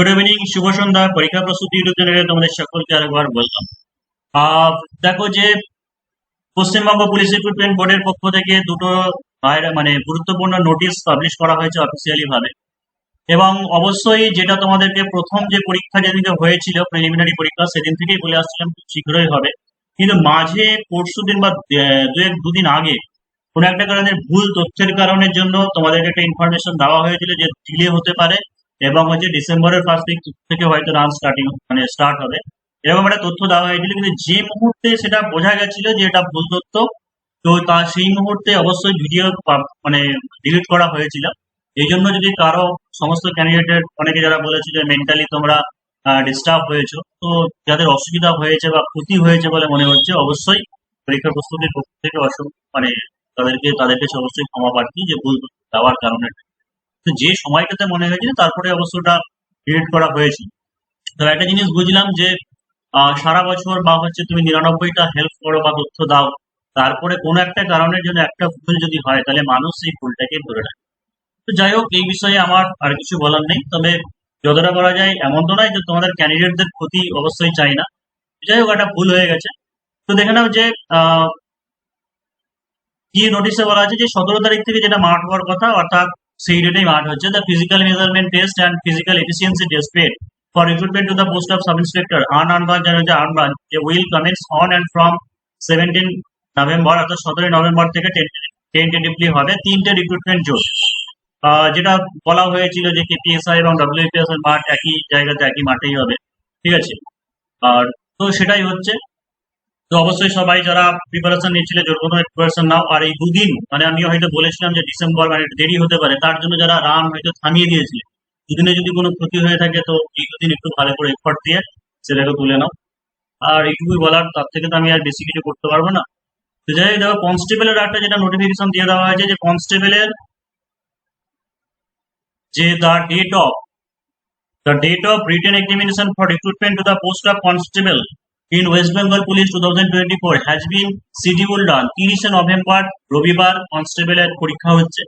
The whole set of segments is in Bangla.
গুড ইভিনিং শুভ সন্ধ্যা, পরীক্ষা প্রস্তুতি ইউটিউব তোমাদের সকলকে আরেকবার বললাম দেখো যে পশ্চিমবঙ্গ পুলিশ রিক্রুটমেন্ট বোর্ডের পক্ষ থেকে দুটো মানে গুরুত্বপূর্ণ নোটিশ পাবলিশ করা হয়েছে অফিসিয়ালি ভাবে। এবং অবশ্যই যেটা তোমাদেরকে প্রথম যে পরীক্ষা যেদিনকে হয়েছিল প্রিলিমিনারি পরীক্ষা, সেদিন থেকেই বলে আসছিলাম শীঘ্রই হবে। কিন্তু মাঝে পরশু দিন বা দু এক দুদিন আগে কোনো একটা কারণে ভুল তথ্যের কারণের জন্য তোমাদেরকে একটা ইনফরমেশন দেওয়া হয়েছিল যে ডিলে হতে পারে। এবং হচ্ছে ডিসেম্বরের ফার্স্ট উইক থেকে হয়তো রান স্টার্টিং মানে স্টার্ট হবে। এরকম একটা তথ্য দেওয়া হয়েছিল, কিন্তু যে মুহূর্তে সেটা বোঝা গেছিল যে এটা ভুল তথ্য, তো তা সেই মুহূর্তে অবশ্যই ভিডিও মানে ডিলিট করা হয়েছিল। এই জন্য যদি কারও সমস্ত ক্যান্ডিডেটের অনেকে যারা বলেছে যে মেন্টালি তোমরা ডিস্টার্ব হয়েছো, তো যাদের অসুবিধা হয়েছে বা ক্ষতি হয়েছে বলে মনে হচ্ছে, অবশ্যই পরীক্ষা প্রস্তুতির পক্ষ থেকে মানে তাদেরকে তাদের কাছে অবশ্যই ক্ষমা প্রার্থী যে ভুল দেওয়ার কারণে। তো যে সময়টাতে মনে হয়েছিল তারপরে অবশ্য ওটা ডিলিট করা হয়েছে। তো একটা জিনিস বুঝলাম যে সারা বছর বা হচ্ছে তুমি নিরানব্বইটা হেল্প করো বা তথ্য দাও, তারপরে কোনো একটা কারণের জন্য একটা ভুল যদি হয়, তাহলে মানুষ সেই ভুলটাকে ধরে রাখে। তো যাই হোক, এই বিষয়ে আমার আর কিছু বলার নেই। তবে যতটা করা যায়, এমন তো নয় যে তোমাদের ক্যান্ডিডেটদের ক্ষতি অবশ্যই চাই না। যাই হোক, একটা ভুল হয়ে গেছে। তো দেখে নাও যে কি নোটিশে বলা আছে যে, সতেরো তারিখ থেকে যেটা মার্ট হওয়ার কথা, অর্থাৎ সেই ডেটেই মার্ট হচ্ছে। The physical measurement test and physical efficiency test paid post of sub inspector আর্ন আর্ন ব্রাঞ্চ জানো যে earn branch will commence on and from seventeen November অর্থাৎ সতেরোই নভেম্বর থেকে টেন্টেটিভলি হবে। তিনটে রিক্রুটমেন্ট জোন যেটা বলা হয়েছিল যে কেপিএসআই এবং ডব্লিউপিএস এর মাঠ একই জায়গাতে, একই মাঠেই হবে। ঠিক আছে? আর তো সেটাই হচ্ছে। তো অবশ্যই সবাই যারা প্রিপারেশন নিচ্ছিল জোর কোনো প্রিপারেশন নাও। আর এই দুদিন মানে আমি হয়তো বলেছিলাম যে ডিসেম্বর মানে দেরি হতে পারে, তার জন্য যারা রান হয়তো থামিয়ে দিয়েছিল, দুদিনে যদি কোনো ক্ষতি হয়ে থাকে, তো এই দুদিন একটু ভালো করে এফর্ট দিয়ে সেটাকে তুলে নাও। আর এইটুকুই বলার, তার থেকে তো আমি আর বেশি কিছু করতে পারব না। তো যাই দেখো কনস্টেবলের একটা যেটা নোটিফিকেশন দিয়ে দেওয়া হয়েছে যে কনস্টেবলের যে the date of The date of written examination for recruitment to the post of constable in West Bengal Police 2024 has been scheduled on তিরিশে নভেম্বর রবিবার কনস্টেবলের পরীক্ষা হচ্ছে।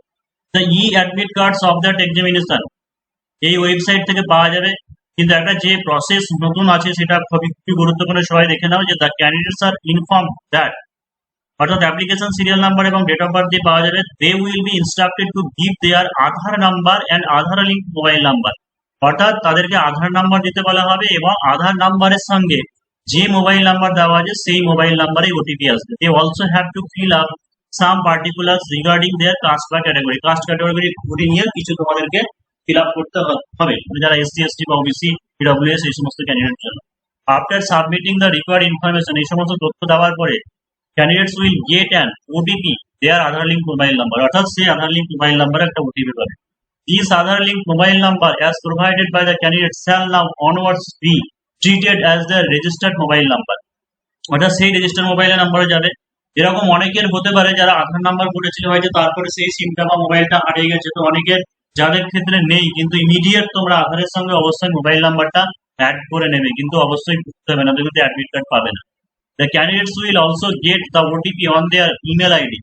The e admit cards of that examination এই ওয়েবসাইট থেকে পাওয়া যাবে। কিন্তু একটা যে প্রসেস নতুন আছে, সেটা খুবই গুরুত্বপূর্ণ। সবাই দেখে নাও যে the candidates are inform that অর্থাৎ অ্যাপ্লিকেশন সিরিয়াল নাম্বার এবং ডেট অফ বার্থ দিয়ে পাওয়া যাবে। They will be instructed to give their Aadhaar number and Aadhaar link mobile number অর্থাৎ তাদেরকে আধার নাম্বার দিতে বলা হবে এবং আধার নাম্বারের সঙ্গে যে মোবাইল নাম্বার দেওয়া আছে, সেই মোবাইল নাম্বারে ওটিপি আসবে। They also have to fill up some particular regarding their caste বা ক্যাটাগরি কাস্ট ক্যাটাগরি ঘুরে নিয়ে কিছু তোমাদেরকে ফিল আপ করতে হবে। মানে যারা এসসি এসটি বা ওবিসি পিডব্লিউএস এই সমস্ত ক্যান্ডিডেট জন্য। After submitting the required information এই সমস্ত তথ্য দেওয়ার পরে candidates will get an OTP their Aadhaar link mobile number অর্থাৎ সেই আধার লিঙ্ক মোবাইল নাম্বারে একটা ওটিপি পাবে। This Aadhaar link mobile number as provided by the candidate shall now onwards be treated as the registered mobile number. অর্থাৎ সেই রেজিস্টার মোবাইলের নাম্বারে যাবে এরকম অনেকের হতে পারে যারা আধার নাম্বার করেছিল হয়তো তারপরে সেই সিমটা বা মোবাইলটা হারিয়ে গেছে তো অনেকের যাদের ক্ষেত্রে নেই, কিন্তু ইমিডিয়েট তোমরা আধারের সঙ্গে অবশ্যই মোবাইল নাম্বারটা অ্যাড করে নেবে কিন্তু অবশ্যই বুঝতে হবে না কিন্তু অ্যাডমিট কার্ড পাবে না the candidates will also get the OTP on their email ID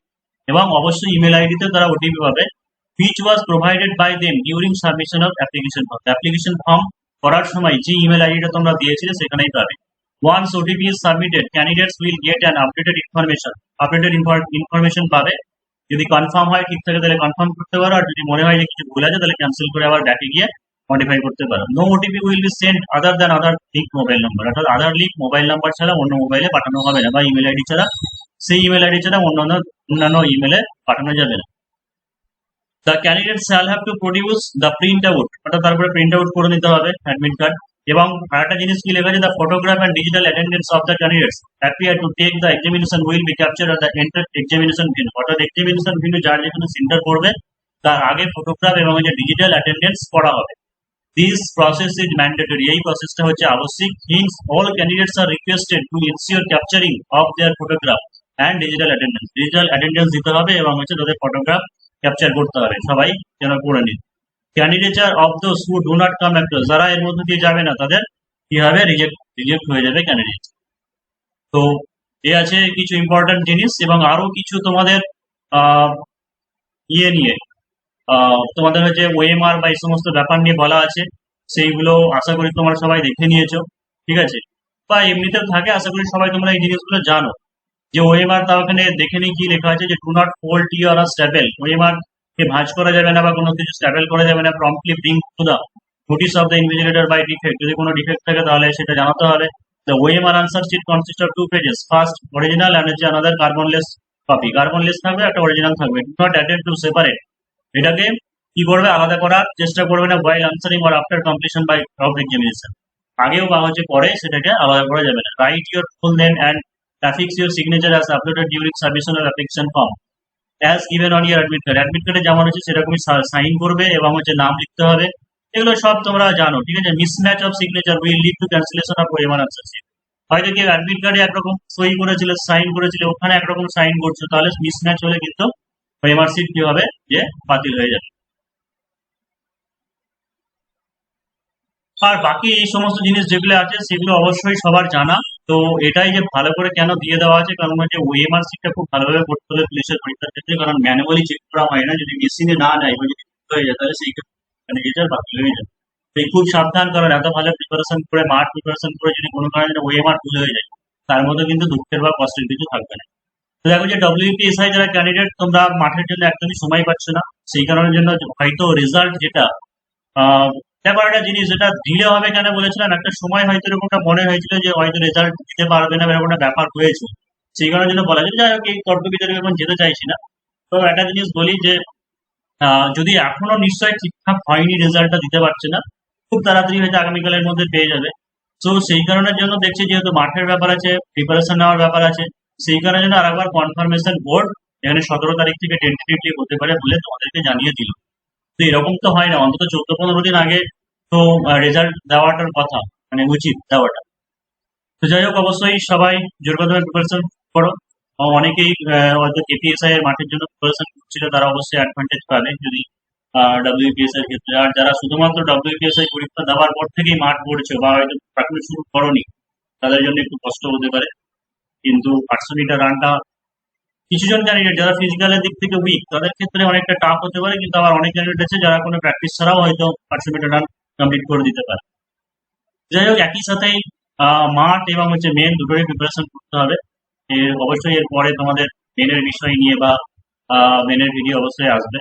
এবং অবশ্যই ইমেল আইডিতে তারা ওটিপি পাবে, which was provided by them during submission of application form. Application form করার সময় যে ইমেল আইডিটা তোমরা দিয়েছিলে সেখানেই পাবে। Once OTP submitted, candidates will get an updated information updated infor- information পাবে। যদি কনফার্ম হয় ঠিক থাকে, তাহলে কনফার্ম করতে পারো। আর যদি মনে হয় যে কিছু ভুল আছে, তাহলে ক্যান্সেল করে আবার ব্যাকে গিয়ে মডিফাই করতে পারো। No OTP will be send other than other link mobile number অর্থাৎ আধার লিঙ্ক মোবাইল নাম্বার ছাড়া অন্য মোবাইলে পাঠানো হবে না, বা ইমেল আইডি ছাড়া। সেই ইমেল আইডি ছাড়া অন্যান্য অন্যান্য ইমেলে পাঠানো যাবে না। The candidate shall have to produce the print out অর্থাৎ তারপরে প্রিন্ট আউট করে নিতে হবে অ্যাডমিট কার্ড এবং আরেকটা জিনিস কি লেখা আছে the photograph and digital attendance of the candidates appear to take the examination will be capture the enter examination venue অর্থাৎ এক্সামিনেশন ভেন্যু যার যেখানে সেন্টার পড়বে তার আগে ফটোগ্রাফ এবং যে ডিজিটাল অ্যাটেন্ডেন্স করা হবে। দিস প্রসেস ইজ ম্যান্ডেটরি এই প্রসেসটা হচ্ছে আবশ্যিক। Hence all candidates are requested to ensure capturing of their photograph and digital attendance digital attendance দিতে হবে এবং হচ্ছে তাদের ফটোগ্রাফ ক্যাপচার করতে হবে। সবাই যেন করে নিন। Candidature of those who do not come across যারা এর মধ্যে দিয়ে যাবে না, তাদের কি হবে রিজেক্ট রিজেক্ট হয়ে যাবে ক্যান্ডিডেট তো এ আছে কিছু ইম্পর্টেন্ট জিনিস এবং আরও কিছু তোমাদের ইয়ে নিয়ে তোমাদের হচ্ছে ওএমআর বা এই সমস্ত ব্যাপার নিয়ে বলা আছে। সেইগুলো আশা করি তোমরা সবাই দেখে নিয়েছো। ঠিক আছে? বা এমনিতেও থাকে, আশা করি সবাই তোমরা এই জিনিসগুলো জানো। যে ওএমআর তা ওখানে দেখে নিই কি লেখা আছে যে do not fold your or staple OMR কে ভাঁজ করা যাবে না বা কোনো কিছু স্ট্যাপেল করা যাবে না promptly bring to the notice of the invigilator by defect যদি কোনো ডিফেক্ট থাকে তাহলে সেটা জানাতে হবে। The OMR answer sheet consist of two pages first original and হচ্ছে আনাদার কার্বনলেস কপি কার্বনলেস থাকবে, একটা অরিজিনাল থাকবে। Do not attend to separate এটাকে কি করবে? আলাদা করার চেষ্টা করবে না while answering or after completion by of examination আগেও বা হচ্ছে পরে সেটাকে আলাদা করা যাবে না। Write your full name and affix your signature as uploaded during submission of application form. As given on your admit card. Admit card যেমন হচ্ছে সেরকমই সাইন করবে এবং হচ্ছে নাম লিখতে হবে। এগুলো সব তোমরা জানো, ঠিক আছে? Mismatch of signature will lead to cancellation of OMR answer sheet হয়তো কেউ অ্যাডমিট কার্ডে একরকম সই করেছিল সাইন করেছিল, ওখানে একরকম সাইন করছ, তাহলে মিসম্যাচ হলে কিন্তু ওয়েমার সিট কি হবে? যে বাতিল হয়ে যাবে। আর বাকি এই সমস্ত জিনিস যেগুলো আছে, সেগুলো অবশ্যই সবার জানা। তো এটাই যে ভালো করে কেন দিয়ে দেওয়া আছে? কারণ হচ্ছে ওএমআর সিটটা খুব ভালোভাবে করতে হবে পুলিশের পরীক্ষার ক্ষেত্রে, কারণ ম্যানুয়ালি চেক করা হয় না। যদি মেশিনে না যায় বা যদি হয়ে যায়, তাহলে সেই মানে রেজাল্ট বাতিল হয়ে যায়। তো খুব সাবধান, কারণ এত ভালো প্রিপারেশন করে মাঠ প্রিপারেশন করে যদি কোনো কারণে ওএমআর ভুল হয়ে যায়, তার মধ্যে কিন্তু দুঃখের বা কষ্টের কিছু থাকবে না। তো দেখো যে ডব্লিউপিএসআই যারা ক্যান্ডিডেট তোমরা মাঠের জন্য একদমই সময় পাচ্ছ না। সেই কারণের জন্য হয়তো রেজাল্ট যেটা ব্যাপার একটা জিনিস, এটা দিলে হবে কেন বলেছিলাম, একটা সময় হয়তো এরকমটা মনে হয়েছিল যে হয়তো রেজাল্ট দিতে পারবে না এরকম একটা ব্যাপার হয়েছে। সেই কারণের জন্য বলা যায় যাই হোক, এই বিতর্কে এখন যেতে চাইছি না। তো একটা জিনিস বলি যে যদি এখনও নিশ্চয়ই ঠিকঠাক হয়নি রেজাল্টটা দিতে পারছে না, খুব তাড়াতাড়ি হয়তো আগামীকালের মধ্যে পেয়ে যাবে। তো সেই কারণের জন্য দেখছি যেহেতু মাঠের ব্যাপার আছে প্রিপারেশন নেওয়ার ব্যাপার আছে, সেই কারণের জন্য আরেকবার কনফার্মেশন বোর্ড এখানে সতেরো তারিখ থেকে টেন্টেটিভলি হতে পারে বলে তোমাদেরকে জানিয়ে দিল তো এরকম তো হয় না, অন্তত চোদ্দ পনেরো দিন আগে তো রেজাল্ট দেওয়াটার কথা মানে উচিত দেওয়াটা। তো যাই হোক, অবশ্যই সবাই জোরকদমে প্রিপারেশন করো। অনেকেই হয়তো কেপিএসআই এর মাঠের জন্য প্রিপারেশন করছিল, তারা অবশ্যই অ্যাডভান্টেজ পাবে যদি ডাব্লিউপিএসআই এর ক্ষেত্রে। আর যারা শুধুমাত্র ডাব্লিউপিএসআই পরীক্ষা দেওয়ার পর থেকেই মাঠ পড়ছে বা হয়তো প্রাথমিক শুরু করনি, তাদের জন্য একটু কষ্ট হতে পারে। কিন্তু আটশো মিটার রানটা কিছুজন ক্যান্ডিডেট যারা ফিজিক্যালের দিক থেকে উইক তাদের ক্ষেত্রে অনেকটা টাফ হতে পারে কিন্তু আবার অনেক ক্যান্ডিডেট আছে যারা কোনো প্র্যাকটিস ছাড়াও হয়তো পার্সিপেটার রান কমপ্লিট করে দিতে পারে। যাই হোক একই আহ, মাঠ এবং হচ্ছে মেন দুটোই প্রিপারেশন করতে হবে। অবশ্যই এরপরে তোমাদের মেনের বিষয় নিয়ে বা মেনের ভিডিও অবশ্যই আসবে।